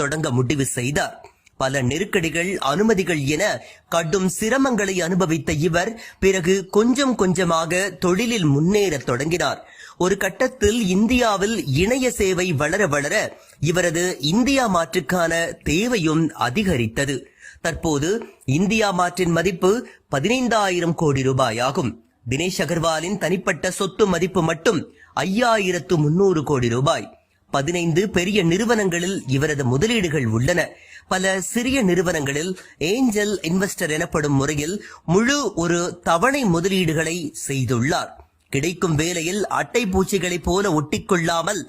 தொடங்க முடிவு செய்தார். பல நெருக்கடிகள் அனுமதிகள் என கடும் சிரமங்களை அனுபவித்த இவர் பிறகு கொஞ்சம் கொஞ்சமாக தொழிலில் முன்னேறத் தொடங்கினார். ஒரு கட்டத்தில் இந்தியாவில் இணைய சேவை வளர வளர இவரது இந்தியா மாற்றுக்கான தேவையும் அதிகரித்தது. தற்போது இந்தியா மாற்றின் மதிப்பு பதினைந்தாயிரம் கோடி ரூபாய் ஆகும் தினேஷ் அகர்வாலின் தனிப்பட்ட சொத்து மதிப்பு மட்டும் ஐயாயிரத்து முன்னூறு கோடி ரூபாய். பதினைந்து பெரிய நிறுவனங்களில் இவரது முதலீடுகள் உள்ளன. பல சிறிய நிறுவனங்களில் ஏஞ்சல் இன்வெஸ்டர் எனப்படும் முறையில் முழு ஒரு தவணை முதலீடுகளை செய்துள்ளார். கிடைக்கும் வேலையில் அட்டை பூச்சிகளைப் போல ஒட்டிக்கொள்ளாமல்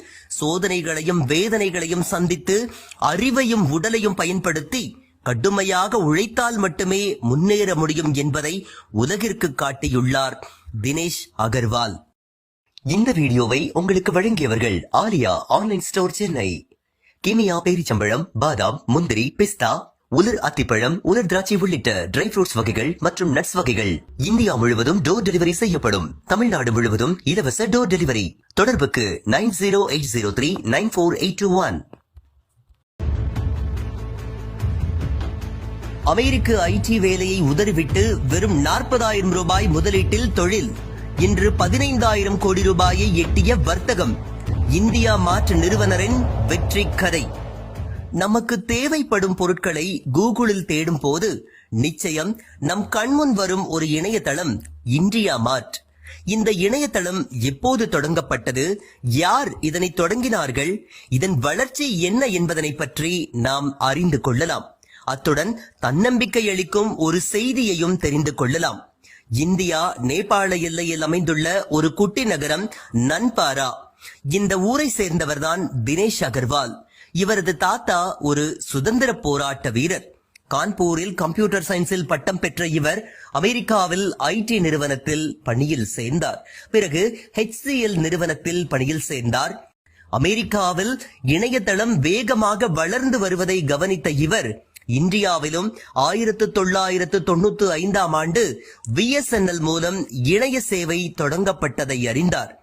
சோதனைகளையும் வேதனைகளையும் சந்தித்து அறிவையும் உடலையும் பயன்படுத்தி கடுமையாக உழைத்தால் மட்டுமே முன்னேற முடியும் என்பதை உலகிற்கு காட்டியுள்ளார் தினேஷ் அகர்வால். இந்த வீடியோவை உங்களுக்கு வழங்கியவர்கள் ஆலியா ஆன்லைன் ஸ்டோர் சென்னை. கிமியா பேரிச்சம்பழம் பாதாம் முந்திரி பிஸ்தா உலர் அத்திப்பழம் உலர் திராட்சை உள்ளிட்ட ட்ரை ஃப்ரூட்ஸ் வகைகள் மற்றும் நட்ஸ் வகைகள். இந்தியா முழுவதும் டோர் டெலிவரி செய்யப்படும். தமிழ்நாடு முழுவதும் இலவச டோர் டெலிவரி தொடர்புக்கு nine zero eight zero three nine four eight two one America IT வேலையை உதறிவிட்டு வெறும் நாற்பதாயிரம் ரூபாய் முதலீட்டில் தொழில். இன்று பதினைந்தாயிரம் கோடி ரூபாயை எட்டிய வர்த்தகம். இந்தியா மாற்று நிறுவனரின் வெற்றி கதை. நமக்கு தேவைப்படும் பொருட்களை கூகுளில் தேடும் போது நிச்சயம் நம் கண்முன் வரும் ஒரு இணையதளம் இந்தியா மார்ட். இந்த இணையதளம் எப்போது தொடங்கப்பட்டது யார் இதனை தொடங்கினார்கள் இதன் வளர்ச்சி என்ன என்பதனை பற்றி நாம் அறிந்து கொள்ளலாம். அத்துடன் தன்னம்பிக்கை அளிக்கும் ஒரு செய்தியையும் தெரிந்து கொள்ளலாம். இந்தியா நேபாள எல்லையில் அமைந்துள்ள ஒரு குட்டி நகரம் நன்பாரா. இந்த ஊரை சேர்ந்தவர்தான் தினேஷ் அகர்வால். இவரது தாத்தா ஒரு சுதந்திர போராட்ட வீரர். கான்பூரில் கம்ப்யூட்டர் சயின்ஸில் பட்டம் பெற்ற இவர் அமெரிக்காவில் ஐடி நிறுவனத்தில் பணியில் சேர்ந்தார். பிறகு ஹெச்சிஎல் நிறுவனத்தில் பணியில் சேர்ந்தார். அமெரிக்காவில் இணையதளம் வேகமாக வளர்ந்து வருவதை கவனித்த இவர் இந்தியாவிலும் ஆயிரத்து தொள்ளாயிரத்து தொண்ணூத்து ஐந்தாம் ஆண்டு விஎஸ்என்எல் மூலம் இணைய சேவை தொடங்கப்பட்டதை அறிந்தார்.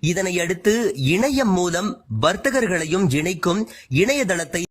இதனை அடுத்து இணையம் மூலம் வர்த்தகர்களையும் இணைக்கும் இணையதளத்தை